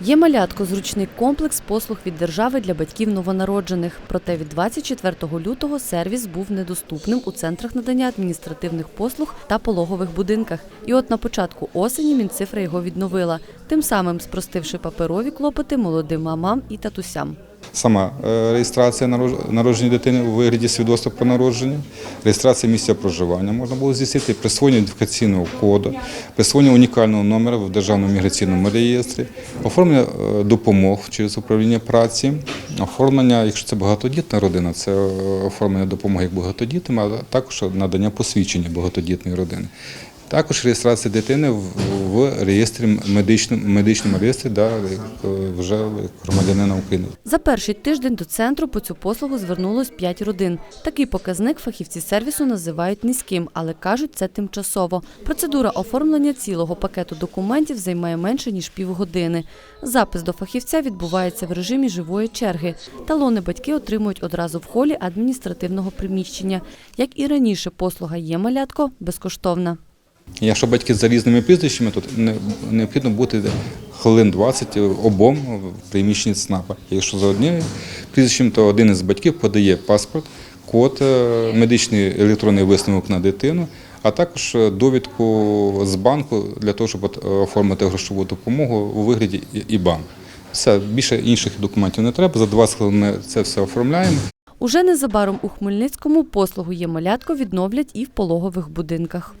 Є малятко зручний комплекс послуг від держави для батьків новонароджених. Проте від 24 лютого сервіс був недоступним у центрах надання адміністративних послуг та пологових будинках. І от на початку осені Мінцифра його відновила, тим самим спростивши паперові клопоти молодим мамам і татусям. Сама е, реєстрація народження дитини у вигляді свідоцтва про народження, реєстрація місця проживання можна було здійснити, присвоєння ідентифікаційного коду, присвоєння унікального номера в Державному міграційному реєстрі, оформлення е, допомог через управління праці, оформлення, якщо це багатодітна родина, це е, оформлення допомоги як багатодітним, а також надання посвідчення багатодітної родини. Також реєстрація дитини в, реєстрі медичному, медичному реєстрі да, вже громадянина України. За перший тиждень до центру по цю послугу звернулось 5 родин. Такий показник фахівці сервісу називають низьким, але кажуть, це тимчасово. Процедура оформлення цілого пакету документів займає менше ніж півгодини. Запис до фахівця відбувається в режимі живої черги. Талони батьки отримують одразу в холі адміністративного приміщення. Як і раніше, послуга є малятко безкоштовна. Якщо батьки за різними прізвищами, то необхідно бути хвилин 20 обом в приміщенні ЦНАПа. Якщо за одним прізвищем, то один із батьків подає паспорт, код, е, медичний електронний висновок на дитину, а також е, довідку з банку для того, щоб е, оформити грошову допомогу у вигляді ІБАН. Все, більше інших документів не треба. За 20 хвилин ми це все оформляємо. Уже незабаром у Хмельницькому послугу є малятко відновлять і в пологових будинках.